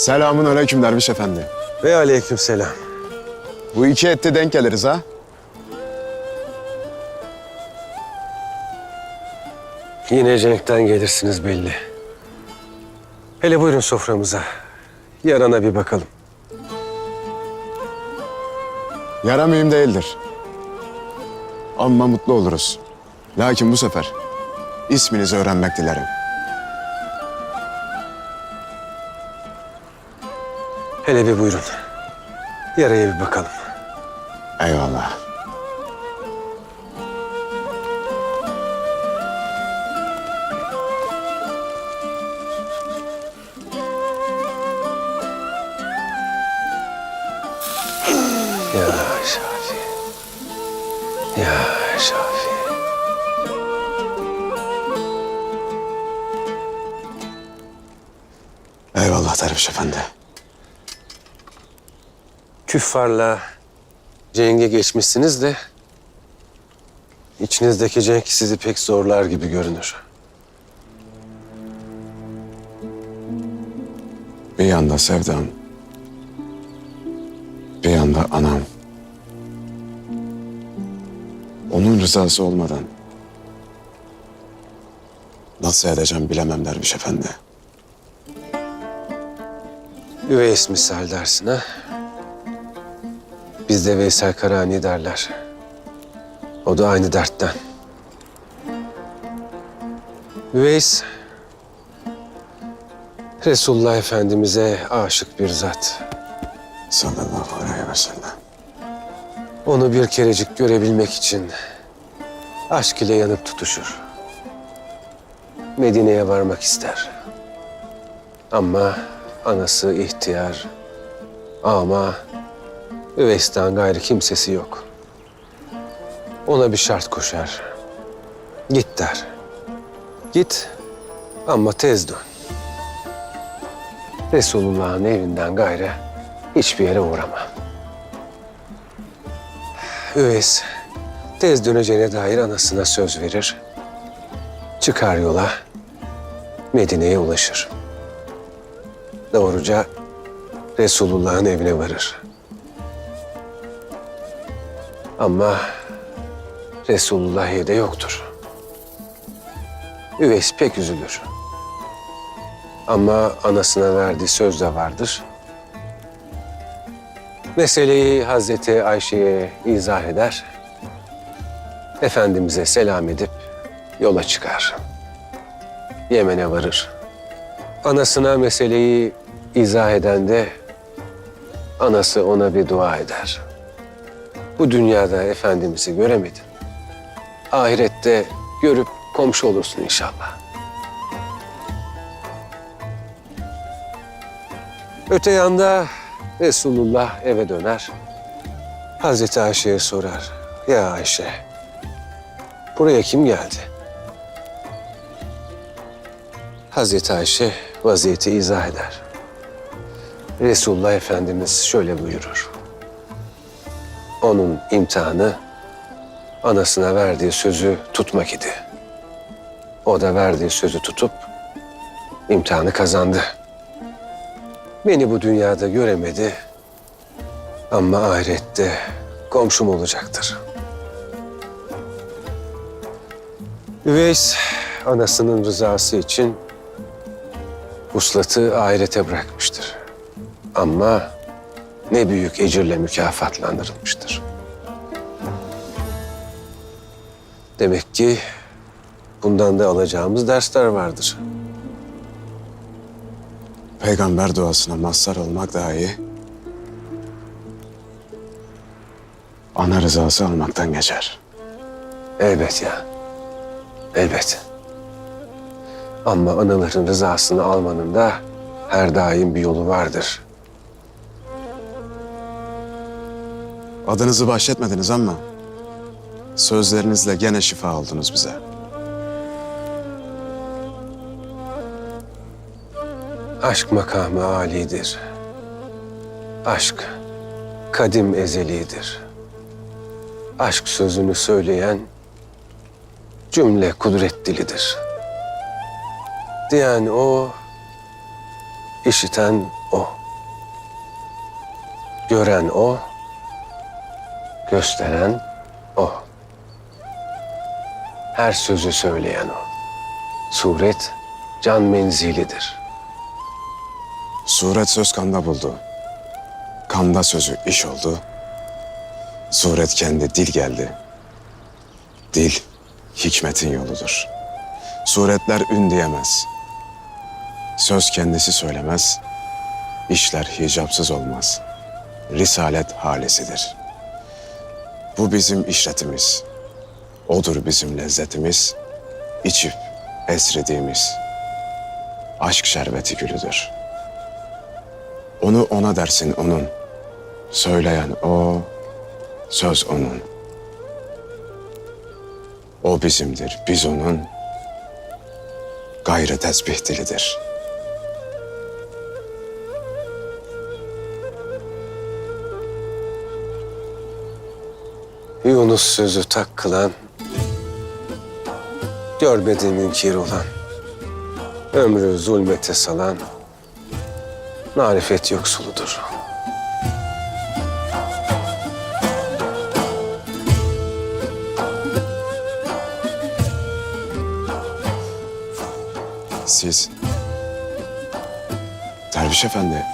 Selamun aleyküm derviş efendi. Ve aleykümselam. Bu iki ette denk geliriz ha. Yine Cenk'ten gelirsiniz belli. Hele buyurun soframıza. Yarana bir bakalım. Yara mühim değildir. Amma mutlu oluruz. Lakin bu sefer isminizi öğrenmek dilerim. Hele bir buyurun. Yaraya bir bakalım. Eyvallah. Ya Şafi. Ya Şafi. Eyvallah derviş efendi. Küffarla Cenk'e geçmişsiniz de... ...içinizdeki Cenk sizi pek zorlar gibi görünür. Bir yanda sevdam. Bir yanda anam. Onun rızası olmadan nasıl edeceğim bilemem derviş efendi. Üveys misal dersin ha? Bizde Veysel Karani derler. O da aynı dertten. Üveys, Resulullah Efendimiz'e aşık bir zat. Sallallahu aleyhi ve sellem. Onu bir kerecik görebilmek için aşk ile yanıp tutuşur. Medine'ye varmak ister. Ama anası ihtiyar. Ama Üveys'ten gayrı kimsesi yok. Ona bir şart koşar. Git der. Git ama tez dön. Resulullah'ın evinden gayrı hiçbir yere uğrama. Üveys tez döneceğine dair anasına söz verir. Çıkar yola, Medine'ye ulaşır. Doğruca Resulullah'ın evine varır. Ama Resulullah evde yoktur. Üveys pek üzülür. Ama anasına verdiği söz de vardır. Meseleyi Hazreti Ayşe'ye izah eder. Efendimiz'e selam edip yola çıkar. Yemen'e varır. Anasına meseleyi izah eden de anası ona bir dua eder. Bu dünyada Efendimiz'i göremedin. Ahirette görüp komşu olursun inşallah. Öte yanda Resulullah eve döner. Hazreti Ayşe'ye sorar. Ya Ayşe, buraya kim geldi? Hazreti Ayşe vaziyeti izah eder. Resulullah Efendimiz şöyle buyurur. Onun imtihanı anasına verdiği sözü tutmak idi. O da verdiği sözü tutup imtihanı kazandı. Beni bu dünyada göremedi ama ahirette komşum olacaktır. Üveys anasının rızası için uslatı ahirete bırakmıştır. Ama ne büyük ecirle mükafatlandırılmıştır. Demek ki bundan da alacağımız dersler vardır. Peygamber duasına mazhar olmak daha iyi. Ana rızası almaktan geçer. Elbet ya. Elbet. Ama anaların rızasını almanın da her daim bir yolu vardır. Adınızı bahşetmediniz ama sözlerinizle gene şifa oldunuz bize. Aşk makamı âlidir. Aşk kadim ezelidir. Aşk sözünü söyleyen cümle kudret dilidir. Diyen o işiten o. Gören o, gösteren o. Her sözü söyleyen o. Suret can menzilidir. Suret söz kanda buldu. Kanda sözü iş oldu. Suret kendi dil geldi. Dil hikmetin yoludur. Suretler ün diyemez. Söz kendisi söylemez. İşler hicapsız olmaz. Risalet halesidir. Bu bizim işretimiz. Odur bizim lezzetimiz. içip esrediğimiz. Aşk şerbeti gülüdür. Onu ona dersin onun. Söyleyen o, söz onun. O bizimdir, biz onun. Gayrı tesbih dilidir. Yunus sözü tak kılan, görmediği münkir olan, ömrü zulmete salan, marifet yoksuludur. Siz, Derviş Efendi,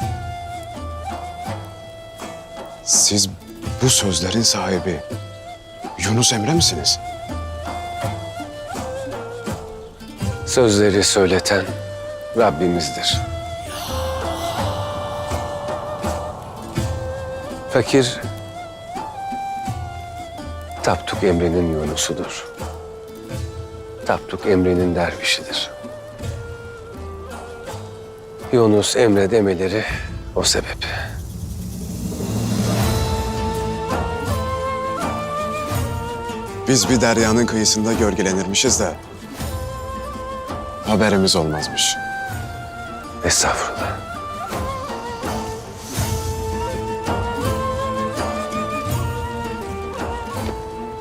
siz bu sözlerin sahibi Yunus Emre misiniz? Sözleri söyleten Rabbimizdir. Fakir, Tapduk Emre'nin Yunus'udur. Tapduk Emre'nin dervişidir. Yunus Emre demeleri o sebep. Biz bir deryanın kıyısında gölgelenirmişiz de haberimiz olmazmış. Estağfurullah.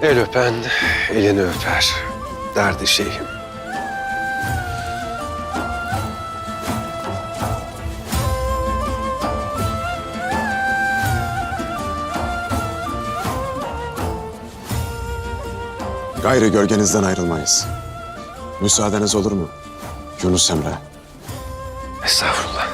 El öpen elini öper. Derdi şeyhim. Gayrı gölgenizden ayrılmayız. Müsaadeniz olur mu? Yunus Emre. Estağfurullah.